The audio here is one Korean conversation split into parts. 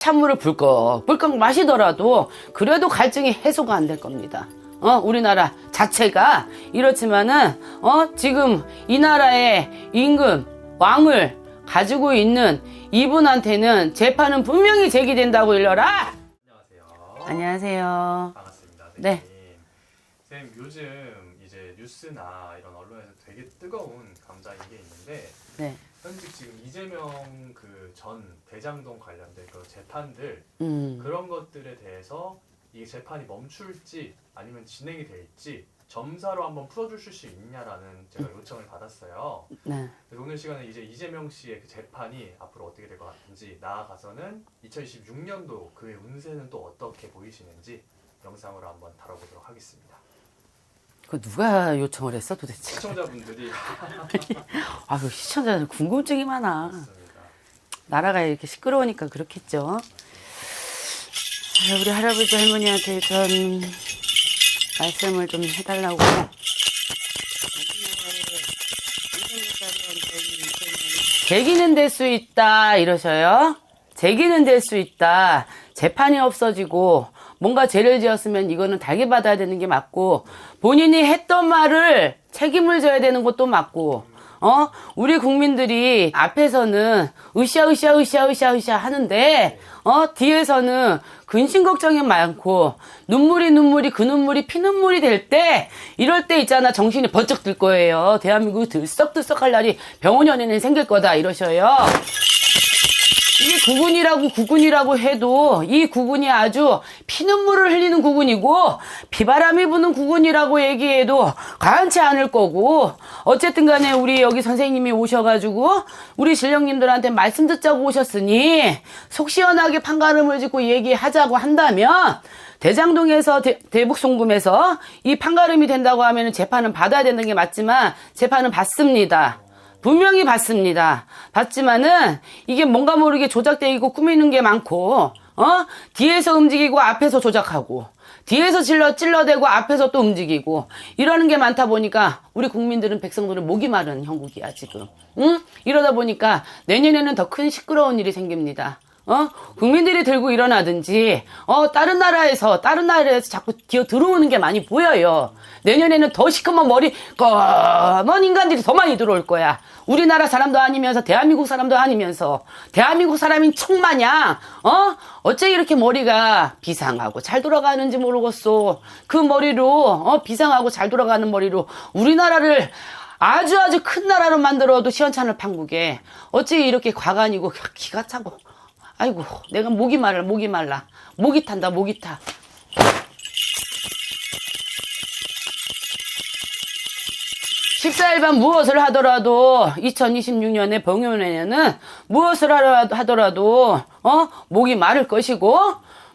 찬물을 불꺽 불꺽 마시더라도 그래도 갈증이 해소가 안 될 겁니다. 어, 우리나라 자체가 이렇지만은 어, 지금 이 나라의 임금 왕을 가지고 있는 이분한테는 재판은 분명히 제기된다고 일러라. 안녕하세요. 안녕하세요. 반갑습니다. 네. 네. 선생님 요즘 이제 뉴스나 이런 언론에서 되게 뜨거운 감자인 게 있는데 네. 현직 지금 이재명 그 전 대장동 관련된 그 재판들 음. 그런 것들에 대해서 이 재판이 멈출지 아니면 진행이 될지 점사로 한번 풀어주실 수 있냐라는 제가 요청을 받았어요. 네. 그래서 오늘 시간에 이제 이재명 씨의 그 재판이 앞으로 어떻게 될 것 같은지 나아가서는 2026년도 그의 운세는 또 어떻게 보이시는지 영상으로 한번 다뤄보도록 하겠습니다. 그 누가 요청을 했어 도대체? 시청자분들이 아, 그 시청자들 궁금증이 많아. 나라가 이렇게 시끄러우니까 그렇겠죠. 아, 우리 할아버지 할머니한테 좀 말씀을 좀 해달라고. 제기는 될 수 있다 이러셔요. 제기는 될 수 있다. 재판이 없어지고 뭔가 죄를 지었으면 이거는 달게 받아야 되는 게 맞고 본인이 했던 말을 책임을 져야 되는 것도 맞고 어? 우리 국민들이 앞에서는 으쌰 으쌰 으쌰 으쌰 으쌰 하는데 어? 뒤에서는 근심 걱정이 많고 눈물이 눈물이 그 눈물이 피눈물이 될 때 이럴 때 있잖아. 정신이 번쩍 들 거예요. 대한민국이 들썩들썩 할 날이 병원이 안에는 생길 거다 이러셔요. 이 구군이라고 구군이라고 해도 이 구군이 아주 피눈물을 흘리는 구군이고 비바람이 부는 구군이라고 얘기해도 과한치 않을 거고 어쨌든 간에 우리 여기 선생님이 오셔가지고 우리 신령님들한테 말씀 듣자고 오셨으니 속 시원하게 판가름을 짓고 얘기하자고 한다면 대장동에서 대, 대북송금에서 이 판가름이 된다고 하면 재판은 받아야 되는 게 맞지만 재판은 받습니다. 분명히 받습니다. 받지만은 이게 뭔가 모르게 조작되고 꾸미는 게 많고, 어? 뒤에서 움직이고 앞에서 조작하고, 뒤에서 찔러 찔러대고 앞에서 또 움직이고, 이러는 게 많다 보니까 우리 국민들은 백성들은 목이 마른 형국이야, 지금. 응? 이러다 보니까 내년에는 더 큰 시끄러운 일이 생깁니다. 어? 국민들이 들고 일어나든지, 어, 다른 나라에서, 다른 나라에서 자꾸 기어 들어오는 게 많이 보여요. 내년에는 더 시커먼 머리, 검은 인간들이 더 많이 들어올 거야. 우리나라 사람도 아니면서, 대한민국 사람도 아니면서, 대한민국 사람인 척마냥, 어? 어째 이렇게 머리가 비상하고 잘 돌아가는지 모르겠어. 그 머리로, 어, 비상하고 잘 돌아가는 머리로 우리나라를 아주 아주 큰 나라로 만들어도 시원찮을 판국에 어찌 이렇게 과간이고 기가 차고 아이고 내가 목이 말라 목이 말라. 목이 탄다 목이 타. 14일간 무엇을 하더라도 2026년에 병원에는 무엇을 하더라도 어? 목이 마를 것이고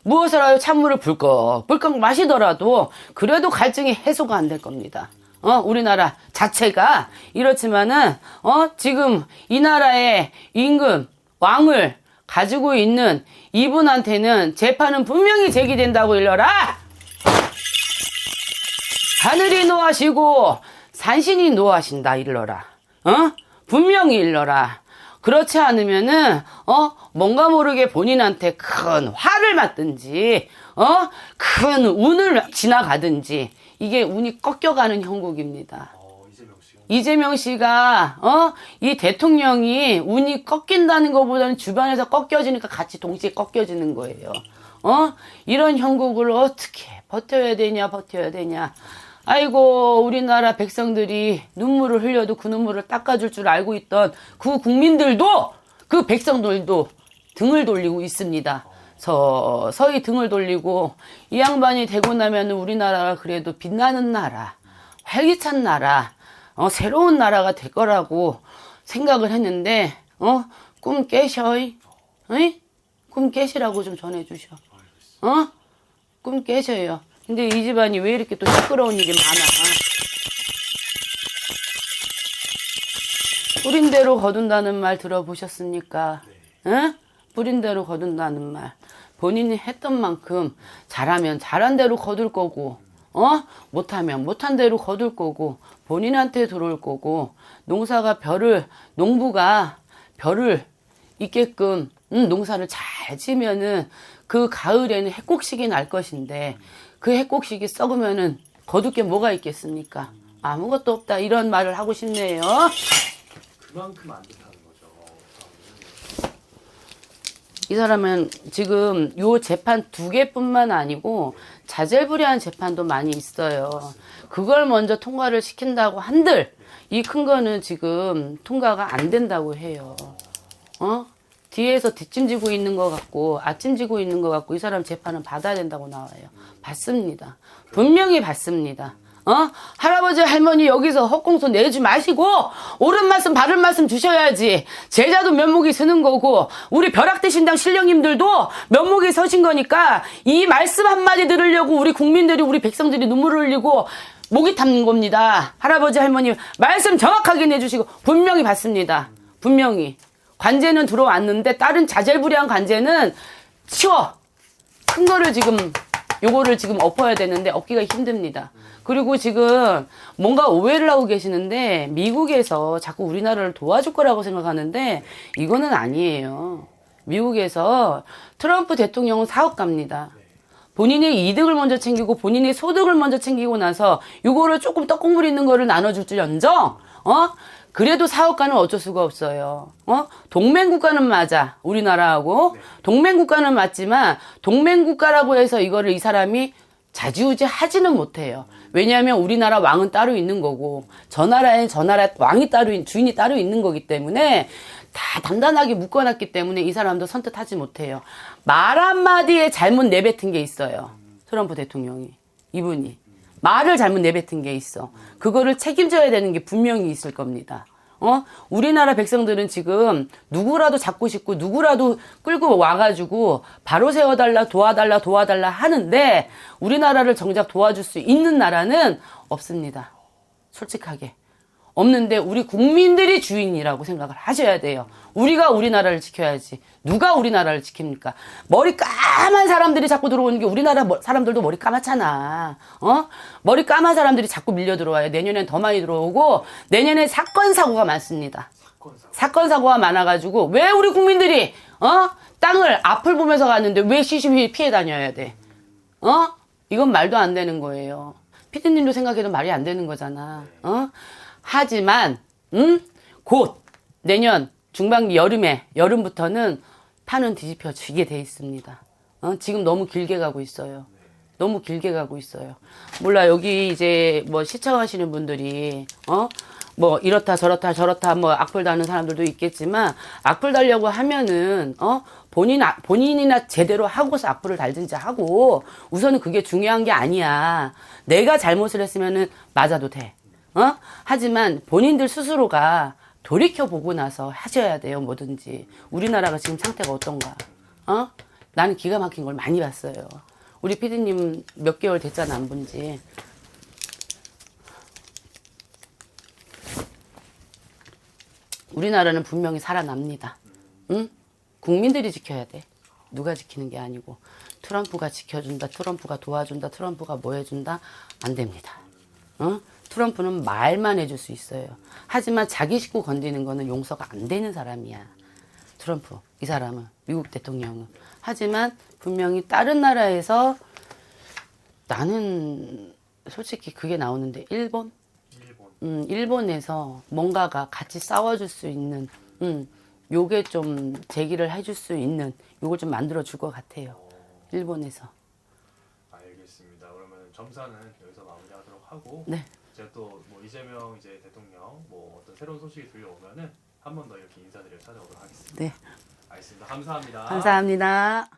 무엇을 하여 찬물을 불꺽 불꺽 마시더라도 그래도 갈증이 해소가 안 될 겁니다. 어? 우리나라 자체가 이렇지만은 어? 지금 이 나라의 임금 왕을 가지고 있는 이분한테는 재판은 분명히 제기된다고 일러라. 하늘이 노하시고 산신이 노하신다 일러라. 어? 분명히 일러라. 그렇지 않으면은 어 뭔가 모르게 본인한테 큰 화를 맞든지 어 큰 운을 지나가든지 이게 운이 꺾여가는 형국입니다. 이재명 씨가 어 이 대통령이 운이 꺾인다는 것보다는 주변에서 꺾여지니까 같이 동시에 꺾여지는 거예요. 어 이런 형국을 어떻게 버텨야 되냐 버텨야 되냐. 아이고 우리나라 백성들이 눈물을 흘려도 그 눈물을 닦아줄 줄 알고 있던 그 국민들도 그 백성들도 등을 돌리고 있습니다. 서서히 등을 돌리고 이 양반이 되고 나면 우리나라가 그래도 빛나는 나라, 활기찬 나라, 어, 새로운 나라가 될 거라고 생각을 했는데, 어, 꿈 깨셔이, 어이? 꿈 깨시라고 좀 전해주셔. 어? 꿈 깨셔요. 근데 이 집안이 왜 이렇게 또 시끄러운 일이 많아? 뿌린 대로 거둔다는 말 들어보셨습니까? 응? 뿌린 대로 거둔다는 말. 본인이 했던 만큼 잘하면 잘한 대로 거둘 거고, 어? 못하면 못한 대로 거둘 거고, 본인한테 들어올 거고, 농사가 별을, 농부가 별을 있게끔 음, 농사를 잘 지면은 그 가을에는 핵곡식이 날 것인데 그 핵곡식이 썩으면은 거둘 게 뭐가 있겠습니까? 아무것도 없다 이런 말을 하고 싶네요. 그만큼 안 좋다는 거죠. 이 사람은 지금 요 재판 두 개뿐만 아니고 자질부리한 재판도 많이 있어요. 그걸 먼저 통과를 시킨다고 한들 이 큰 거는 지금 통과가 안 된다고 해요. 어? 뒤에서 뒷짐지고 있는 것 같고 앞짐지고 있는 것 같고 이 사람 재판은 받아야 된다고 나와요. 받습니다. 분명히 받습니다. 어? 할아버지 할머니 여기서 헛공소 내지 마시고 옳은 말씀 바른 말씀 주셔야지 제자도 면목이 서는 거고 우리 벼락대 신당 신령님들도 면목이 서신 거니까 이 말씀 한마디 들으려고 우리 국민들이 우리 백성들이 눈물을 흘리고 목이 탐는 겁니다 할아버지 할머니 말씀 정확하게 내주시고 분명히 받습니다 분명히 관제는 들어왔는데 다른 자질부리한 관제는 치워 큰 거를 지금 요거를 지금 엎어야 되는데 엎기가 힘듭니다. 그리고 지금 뭔가 오해를 하고 계시는데 미국에서 자꾸 우리나라를 도와줄 거라고 생각하는데 이거는 아니에요. 미국에서 트럼프 대통령은 사업가입니다. 본인의 이득을 먼저 챙기고 본인의 소득을 먼저 챙기고 나서 요거를 조금 떡국물 있는 거를 나눠줄지언정. 어? 그래도 사업가는 어쩔 수가 없어요. 어? 동맹국가는 맞아 우리나라하고. 동맹국가는 맞지만 동맹국가라고 해서 이거를 이 사람이 자지우지 하지는 못해요. 왜냐하면 우리나라 왕은 따로 있는 거고 저 나라엔 저 나라 왕이 따로 있- 주인이 따로 있는 거기 때문에 다 단단하게 묶어놨기 때문에 이 사람도 선뜻하지 못해요. 말 한마디에 잘못 내뱉은 게 있어요. 트럼프 대통령이 이분이 말을 잘못 내뱉은 게 있어. 그거를 책임져야 되는 게 분명히 있을 겁니다. 어? 우리나라 백성들은 지금 누구라도 잡고 싶고 누구라도 끌고 와가지고 바로 세워달라 도와달라 도와달라 하는데 우리나라를 정작 도와줄 수 있는 나라는 없습니다. 솔직하게. 없는데 우리 국민들이 주인이라고 생각을 하셔야 돼요. 우리가 우리나라를 지켜야지. 누가 우리나라를 지킵니까? 머리 까만 사람들이 자꾸 들어오는 게 우리나라 머- 사람들도 머리 까맣잖아. 어? 머리 까만 사람들이 자꾸 밀려 들어와요. 내년엔 더 많이 들어오고 내년엔 사건 사고가 많습니다. 사건 사고. 사건 사고가 많아가지고 왜 우리 국민들이 어 땅을 앞을 보면서 갔는데 왜 시시히 피해 다녀야 돼? 어? 이건 말도 안 되는 거예요. 피디님도 생각해도 말이 안 되는 거잖아. 어? 하지만 음? 곧 내년 중반기 여름에 여름부터는 판은 뒤집혀 지게 돼 있습니다. 어? 지금 너무 길게 가고 있어요. 너무 길게 가고 있어요. 몰라 여기 이제 뭐 시청하시는 분들이 어? 뭐 이렇다 저렇다 저렇다 뭐 악플 다는 사람들도 있겠지만 악플 달려고 하면은 어 본인 아- 본인이나 제대로 하고서 악플을 달든지 하고 우선은 그게 중요한 게 아니야. 내가 잘못을 했으면은 맞아도 돼. 어? 하지만 본인들 스스로가 돌이켜 보고 나서 하셔야 돼요, 뭐든지. 우리나라가 지금 상태가 어떤가? 어? 나는 기가 막힌 걸 많이 봤어요. 우리 피디님 몇 개월 됐잖아, 안 본지. 우리나라는 분명히 살아납니다. 응? 국민들이 지켜야 돼. 누가 지키는 게 아니고. 트럼프가 지켜준다, 트럼프가 도와준다, 트럼프가 뭐 해준다? 안 됩니다. 어? 트럼프는 말만 해줄 수 있어요. 하지만 자기 식구 건드리는 거는 용서가 안 되는 사람이야. 트럼프, 이 사람은, 미국 대통령은. 하지만 분명히 다른 나라에서 나는 솔직히 그게 나오는데, 일본? 일본. 음, 일본에서 뭔가가 같이 싸워줄 수 있는, 음, 요게 좀 제기를 해줄 수 있는, 요걸 좀 만들어 줄 것 같아요. 일본에서. 알겠습니다. 그러면 점사는 여기서 마무리하도록 하고 네. 제가 또뭐 이재명 이제 대통령 뭐 어떤 새로운 소식이 들려오면은 한 번 더 이렇게 인사드리러 찾아오도록 하겠습니다. 네. 알겠습니다. 감사합니다. 감사합니다.